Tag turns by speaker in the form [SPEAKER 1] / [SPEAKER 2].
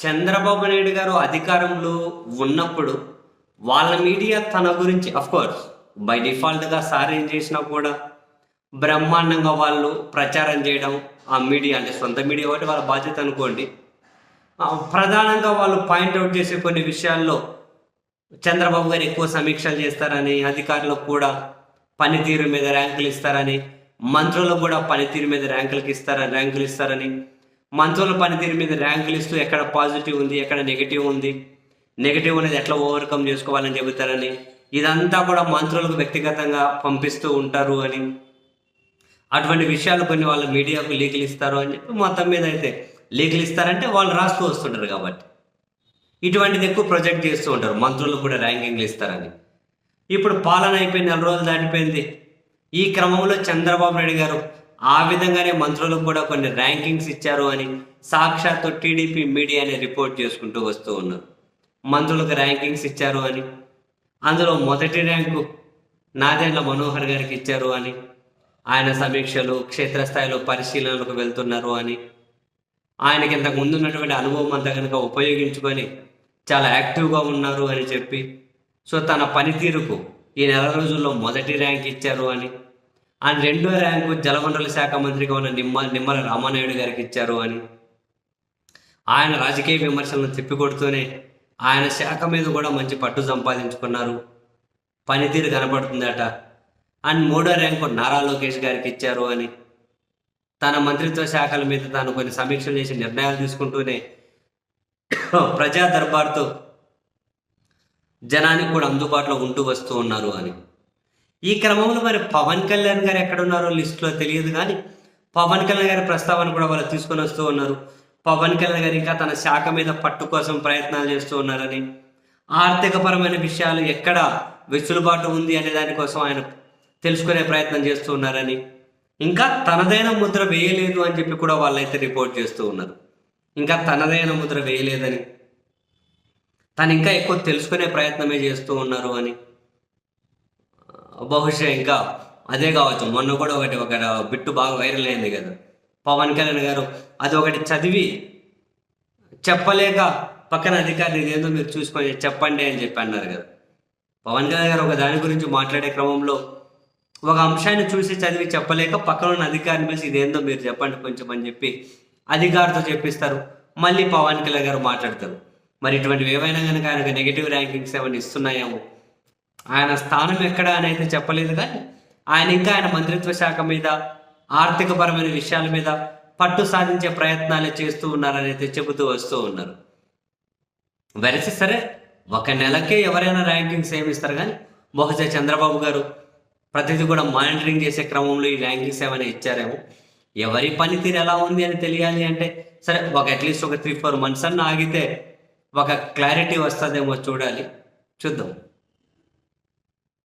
[SPEAKER 1] చంద్రబాబు నాయుడు గారు అధికారంలో ఉన్నప్పుడు వాళ్ళ మీడియా తన గురించి అఫ్కోర్స్ బై డిఫాల్ట్గా సార్ ఏం చేసినా కూడా బ్రహ్మాండంగా వాళ్ళు ప్రచారం చేయడం ఆ మీడియా అంటే సొంత మీడియా ఒకటి వాళ్ళ బాధ్యత అనుకోండి. ప్రధానంగా వాళ్ళు పాయింట్అవుట్ చేసే కొన్ని విషయాల్లో చంద్రబాబు గారు ఎక్కువ సమీక్షలు చేస్తారని అధికారులకు కూడా పనితీరు మీద ర్యాంకులు ఇస్తారని మంత్రులకు కూడా పనితీరు మీద ర్యాంకులకి ఇస్తారని ర్యాంకులు ఇస్తారని మంచోళ్ళ పనితీరు మీద ర్యాంకులు ఇస్తూ ఎక్కడ పాజిటివ్ ఉంది ఎక్కడ నెగిటివ్ ఉంది? నెగిటివ్ అనేది ఎట్లా ఓవర్కమ్ చేసుకోవాలని చెబుతారని? ఇదంతా కూడా మంత్రులకు వ్యక్తిగతంగా పంపిస్తూ ఉంటారు అని. అటువంటి విషయాలు కొన్ని వాళ్ళ మీడియాకు లీకులు ఇస్తారు అని చెప్పి మొత్తం మీద అయితే లీకులు ఇస్తారంటే వాళ్ళు రాస్తూ వస్తుంటారు కాబట్టి. ఇటువంటిది ఎక్కువ ప్రొజెక్ట్ చేస్తూ ఉంటారు. మంత్రులకు కూడా ర్యాంకింగ్లు ఇస్తారని. ఇప్పుడు పాలన అయిపోయింది నెల రోజులు దాటిపోయింది. ఈ క్రమంలో చంద్రబాబు నాయుడు గారు ఆ విధంగానే మంత్రులకు కూడా కొన్ని ర్యాంకింగ్స్ ఇచ్చారు అని సాక్షాత్తు టీడీపీ మీడియాని రిపోర్ట్ చేసుకుంటూ వస్తూ ఉన్నారు. మంత్రులకు ర్యాంకింగ్స్ ఇచ్చారు అని అందులో మొదటి ర్యాంకు నాదెండ్ల మనోహర్ గారికి ఇచ్చారు అని ఆయన సమీక్షలు క్షేత్రస్థాయిలో పరిశీలనలకు వెళ్తున్నారు అని ఆయనకి ఇంతకు ముందు ఉన్నటువంటి అనుభవం అంతా కనుక ఉపయోగించుకొని చాలా యాక్టివ్గా ఉన్నారు అని చెప్పి సో తన పనితీరుకు ఈ నెల రోజుల్లో మొదటి ర్యాంక్ ఇచ్చారు అని అండ్ రెండో ర్యాంకు జలవనరుల శాఖ మంత్రిగా ఉన్న నిమ్మ నిమ్మల రామానాయుడు గారికి ఇచ్చారు అని. ఆయన రాజకీయ విమర్శలను తిప్పికొడుతూనే ఆయన శాఖ మీద కూడా మంచి పట్టు సంపాదించుకున్నారు. పనితీరు కనపడుతుందట అండ్ మూడో ర్యాంకు నారా లోకేష్ గారికి ఇచ్చారు అని. తన మంత్రిత్వ శాఖల మీద తాను కొన్ని సమీక్షలు చేసి నిర్ణయాలు తీసుకుంటూనే ప్రజా దర్బార్తో జనానికి కూడా అందుబాటులో ఉంటూ వస్తూ ఉన్నారు అని. ఈ క్రమంలో మరి పవన్ కళ్యాణ్ గారు ఎక్కడున్నారో లిస్టులో తెలియదు కానీ పవన్ కళ్యాణ్ గారి ప్రస్తావన కూడా వాళ్ళు తీసుకొని వస్తూ ఉన్నారు. పవన్ కళ్యాణ్ గారు ఇంకా తన శాఖ మీద పట్టు కోసం ప్రయత్నాలు చేస్తూ ఉన్నారని. ఆర్థికపరమైన విషయాలు ఎక్కడ వెసులుబాటు ఉంది అనే దానికోసం ఆయన తెలుసుకునే ప్రయత్నం చేస్తూ ఉన్నారని. ఇంకా తనదైన ముద్ర వేయలేదు అని చెప్పి కూడా వాళ్ళైతే రిపోర్ట్ చేస్తూ ఉన్నారు. ఇంకా తనదైన ముద్ర వేయలేదని. తను ఇంకా ఎక్కువ తెలుసుకునే ప్రయత్నమే చేస్తూ ఉన్నారు అని. బహుశా ఇంకా అదే కావచ్చు. మొన్న కూడా ఒకటి ఒక బిట్టు బాగా వైరల్ అయింది కదా. పవన్ కళ్యాణ్ గారు అది ఒకటి చదివి చెప్పలేక పక్కన అధికారి ఏదో మీరు చూసుకొని చెప్పండి అని చెప్పి అన్నారు కదా. పవన్ కళ్యాణ్ గారు ఒక దాని గురించి మాట్లాడే క్రమంలో ఒక అంశాన్ని చూసి చదివి చెప్పలేక పక్కన ఉన్న అధికారిని పిలిచి ఇదేందో మీరు చెప్పండి కొంచెం అని చెప్పి అధికారితో చెప్పిస్తారు. మళ్ళీ పవన్ కళ్యాణ్ గారు మాట్లాడతారు. మరి ఇటువంటివి ఏవైనా కనుక ఆయనకు నెగిటివ్ ర్యాంకింగ్స్ ఏమైనా ఇస్తున్నాయేమో ఆయన స్థానం ఎక్కడ అని అయితే చెప్పలేదు కానీ ఆయన ఇంకా ఆయన మంత్రిత్వ శాఖ మీద ఆర్థికపరమైన విషయాల మీద పట్టు సాధించే ప్రయత్నాలు చేస్తూ ఉన్నారని అయితే చెబుతూ వస్తూ ఉన్నారు. వెరసి సరే ఒక నెలకే ఎవరైనా ర్యాంకింగ్స్ ఏమి ఇస్తారు కానీ బహుశా చంద్రబాబు గారు ప్రతిదీ కూడా మానిటరింగ్ చేసే క్రమంలో ఈ ర్యాంకింగ్స్ ఏమైనా ఇచ్చారేమో. ఎవరి పనితీరు ఎలా ఉంది అని తెలియాలి అంటే సరే ఒక అట్లీస్ట్ ఒక త్రీ ఫోర్ మంత్స్ అన్న ఆగితే ఒక క్లారిటీ వస్తుందేమో చూడాలి. చూద్దాం.